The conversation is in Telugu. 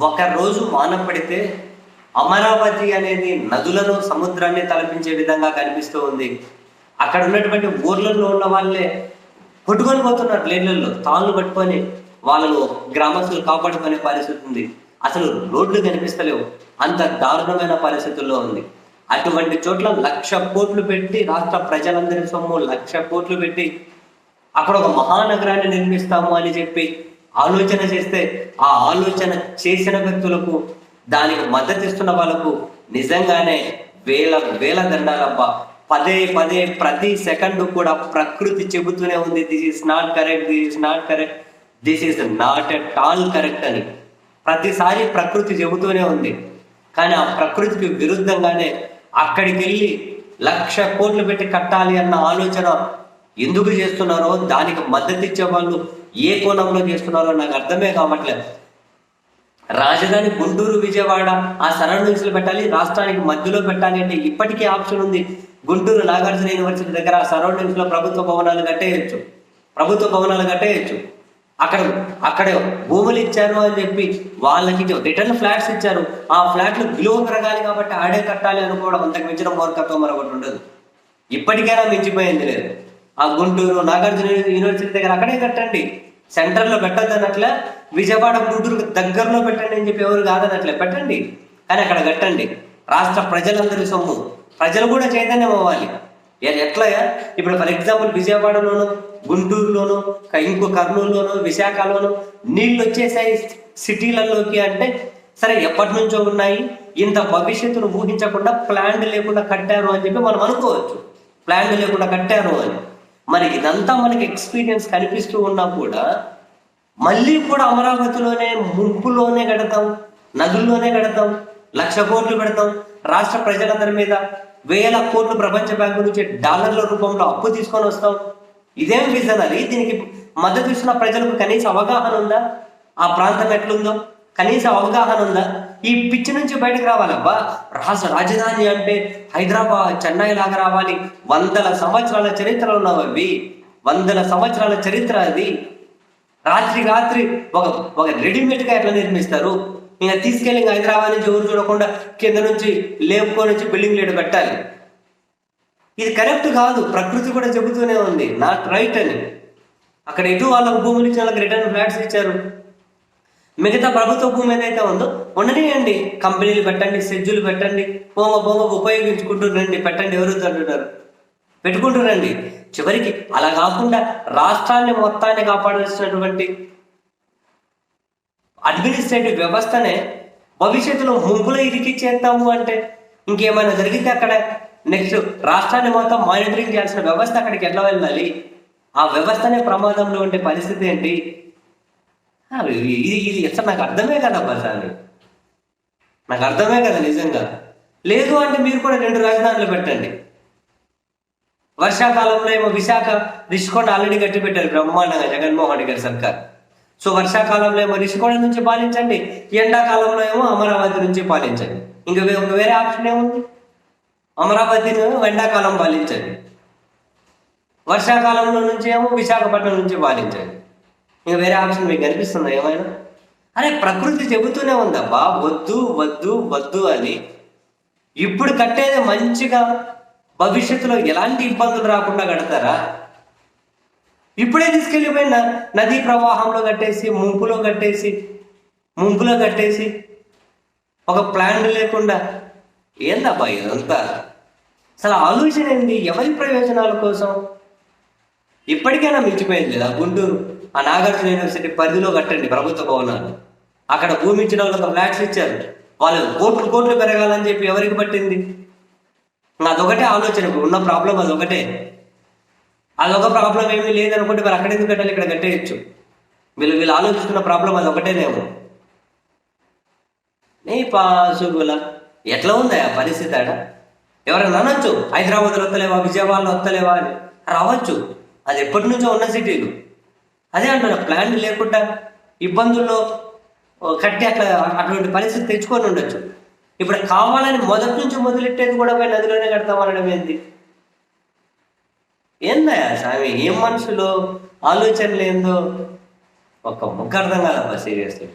ఒక రోజు వాన పడితే అమరావతి అనేది నదులను సముద్రాన్ని తలపించే విధంగా కనిపిస్తూ ఉంది. అక్కడ ఉన్నటువంటి ఊర్లలో ఉన్న వాళ్ళే కొట్టుకొని పోతున్నారు నీళ్ళల్లో తాళ్ళు పట్టుకొని. వాళ్ళను గ్రామస్తులు కాపాడుకునే పరిస్థితి ఉంది. అసలు రోడ్లు కనిపిస్తలేవు. అంత దారుణమైన పరిస్థితుల్లో ఉంది. అటువంటి చోట్ల లక్ష కోట్లు పెట్టి రాష్ట్ర ప్రజలందరి సొమ్ము లక్ష కోట్లు పెట్టి అక్కడ ఒక మహానగరాన్ని నిర్మిస్తాము అని చెప్పి ఆలోచన చేస్తే ఆ ఆలోచన చేసిన వ్యక్తులకు దానికి మద్దతు ఇస్తున్న వాళ్ళకు నిజంగానే వేల వేల దండాలబ్బా. పదే పదే ప్రతి సెకండ్ కూడా ప్రకృతి చెబుతూనే ఉంది this is not correct this is not correct this is not at all correct అని. ప్రతిసారి ప్రకృతి చెబుతూనే ఉంది. కానీ ఆ ప్రకృతికి విరుద్ధంగానే అక్కడికి వెళ్ళి లక్ష కోట్లు పెట్టి కట్టాలి అన్న ఆలోచన ఎందుకు చేస్తున్నారో దానికి మద్దతు ఇచ్చే వాళ్ళు ఏ కోణంలో చేస్తున్నారో నాకు అర్థమే కావట్లేదు. రాజధాని గుంటూరు విజయవాడ ఆ సరౌండింగ్స్లో పెట్టాలి రాష్ట్రానికి మధ్యలో పెట్టాలి అంటే ఇప్పటికీ ఆప్షన్ ఉంది. గుంటూరు నాగార్జున యూనివర్సిటీ దగ్గర ఆ సరౌండింగ్స్లో ప్రభుత్వ భవనాలు కట్టేయచ్చు. ప్రభుత్వ భవనాలు కట్టేయచ్చు. అక్కడ అక్కడ భూములు ఇచ్చారు అని చెప్పి వాళ్ళకి రిటర్న్ ఫ్లాట్స్ ఇచ్చారు. ఆ ఫ్లాట్లు విలువ పెరగాలి కాబట్టి ఆడే కట్టాలి అనుకోవడం అంతకు మించిన మూర్ఖత్వం మరొకటి ఉండదు. ఇప్పటికైనా మించిపోయింది లేదు. ఆ గుంటూరు నాగార్జున యూనివర్సిటీ దగ్గర అక్కడే కట్టండి. సెంటర్లో పెట్టద్దు అన్నట్లే విజయవాడ గుంటూరు దగ్గరలో పెట్టండి అని చెప్పి ఎవరు కాదన్నట్లే పెట్టండి. కానీ అక్కడ కట్టండి. రాష్ట్ర ప్రజలందరి సొమ్ము. ప్రజలు కూడా చైతన్యం అవ్వాలి. ఎట్లా ఇప్పుడు ఫర్ ఎగ్జాంపుల్ విజయవాడలోను గుంటూరులోను ఇంకో కర్నూలులోను విశాఖలోను నీళ్ళు వచ్చేసాయి సిటీలలోకి అంటే సరే ఎప్పటి నుంచో ఉన్నాయి. ఇంత భవిష్యత్తును ఊహించకుండా ప్లాన్ లేకుండా కట్టారు అని చెప్పి మనం అనుకోవచ్చు. ప్లాన్ లేకుండా కట్టారు అని. మరి ఇదంతా మనకి ఎక్స్పీరియన్స్ కనిపిస్తూ ఉన్నా కూడా మళ్ళీ కూడా అమరావతిలోనే ముంపులోనే గడతాం నదుల్లోనే గడతాం లక్ష కోట్లు పెడతాం. రాష్ట్ర ప్రజలందరి మీద వేల కోట్లు ప్రపంచ బ్యాంకు నుంచి డాలర్ల రూపంలో అప్పు తీసుకొని వస్తాం. ఇదేం విజన్ అది. దీనికి మద్దతు ఇస్తున్న ప్రజలకు కనీస అవగాహన ఉందా? ఆ ప్రాంతం ఎట్లుందో? కనీస అవగాహన ఉందా? ఈ పిచ్చి నుంచి బయటకు రావాలబ్బా. రాష్ట్ర రాజధాని అంటే హైదరాబాద్ చెన్నై లాగా రావాలి. వందల సంవత్సరాల చరిత్ర ఉన్నవి వందల సంవత్సరాల చరిత్ర అది. రాత్రి రాత్రి ఒక ఒక రెడీమేడ్గా ఎట్లా నిర్మిస్తారు? ఇంకా తీసుకెళ్ళి ఇంకా హైదరాబాద్ నుంచి ఊరు చూడకుండా కింద నుంచి లేపుకొని వచ్చి బిల్డింగ్ లేడు పెట్టాలి. ఇది కరెక్ట్ కాదు. ప్రకృతి కూడా చెబుతూనే ఉంది. నాట్ రైట్ అని. అక్కడ ఎటు వాళ్ళకు భూములు ఇచ్చిన వాళ్ళకి రిటర్న్ ఫ్లాట్స్ ఇచ్చారు? మిగతా ప్రభుత్వ భూమి ఏదైతే ఉందో ఉండనియండి కంపెనీలు పెట్టండి సెడ్జులు పెట్టండి బొమ్మ బొమ్మ ఉపయోగించుకుంటూ పెట్టండి ఎవరు అంటున్నారు? పెట్టుకుంటున్నారండి చివరికి అలా కాకుండా రాష్ట్రాన్ని మొత్తాన్ని కాపాడాల్సినటువంటి అడ్మినిస్ట్రేటివ్ వ్యవస్థనే భవిష్యత్తులో ముంపులో ఇరికిచ్చేస్తాము అంటే ఇంకేమైనా జరిగితే అక్కడ నెక్స్ట్ రాష్ట్రాన్ని మొత్తం మానిటరింగ్ చేయాల్సిన వ్యవస్థ అక్కడికి ఎట్లా వెళ్ళాలి? ఆ వ్యవస్థనే ప్రమాదంలో ఉండే పరిస్థితి ఏంటి? ఇది ఇది ఎట్లా? నాకు అర్థమే కదా సార్. నాకు అర్థమే కదా నిజంగా. లేదు అంటే మీరు కూడా రెండు రాజధానులు పెట్టండి. వర్షాకాలంలో ఏమో విశాఖ రిషికొండ ఆల్రెడీ కట్టి పెట్టారు బ్రహ్మాండంగా జగన్మోహన్ రెడ్డి గారి సర్కార్. సో వర్షాకాలంలో ఏమో రిషికొండ నుంచి పాలించండి ఎండాకాలంలో ఏమో అమరావతి నుంచి పాలించండి. ఇంకా వేరే ఆప్షన్ ఏముంది? అమరావతిని ఎండాకాలం పాలించండి. వర్షాకాలంలో నుంచి ఏమో విశాఖపట్నం నుంచి పాలించండి. ఇంకా వేరే ఆప్షన్ మీకు కనిపిస్తుందా ఏమైనా? అరే ప్రకృతి చెబుతూనే ఉందబ్బా వద్దు వద్దు వద్దు అని? ఇప్పుడు కట్టేది మంచిగా భవిష్యత్తులో ఎలాంటి ఇబ్బందులు రాకుండా కడతారా? ఇప్పుడే తీసుకెళ్ళిపోయిన నదీ ప్రవాహంలో కట్టేసి ముంపులో కట్టేసి ముంపులో కట్టేసి ఒక ప్లాన్ లేకుండా ఏందబ్బా ఇదంతా? అసలు ఆలోచన ఏంది? ఎవరి ప్రయోజనాల కోసం? ఇప్పటికైనా మించిపోయింది లేదా గుంటూరు? ఆ నాగార్జున యూనివర్సిటీ పరిధిలో కట్టండి ప్రభుత్వ భవనాలు అక్కడ భూమి ఇచ్చిన వాళ్ళకి ఫ్లాట్స్ ఇచ్చారు. వాళ్ళు కోట్లు కోట్లు పెరగాలని చెప్పి ఎవరికి పట్టింది? అదొకటే ఆలోచన. ఇప్పుడు ఉన్న ప్రాబ్లం అదొకటే. అదొక ప్రాబ్లం ఏమీ లేదనుకుంటే మరి అక్కడ ఎందుకు కట్టాలి? ఇక్కడ కట్టేయచ్చు. వీళ్ళు వీళ్ళు ఆలోచిస్తున్న ప్రాబ్లం అది నే పాసుగుల ఎట్లా ఉందా ఆ పరిస్థితి ఆడ? ఎవరైనా అనొచ్చు హైదరాబాద్లో వస్తలేవా విజయవాడలో వస్తలేవా అని. రావచ్చు. అది ఎప్పటి నుంచో ఉన్న సిటీలు. అదే అంటున్నా ప్లాన్ లేకుండా ఇబ్బందుల్లో కట్టి అట్లా అటువంటి పరిస్థితి తెచ్చుకొని ఉండొచ్చు. ఇప్పుడు కావాలని మొదటి నుంచి మొదలెట్టేది కూడా పోయి నదిలోనే కడతామనడం ఏంది? ఏందయ్యా స్వామి ఏం మనుషులు ఆలోచనలు ఏందో? ఒక ముఖ అర్థం కాదమ్మా సీరియస్లీ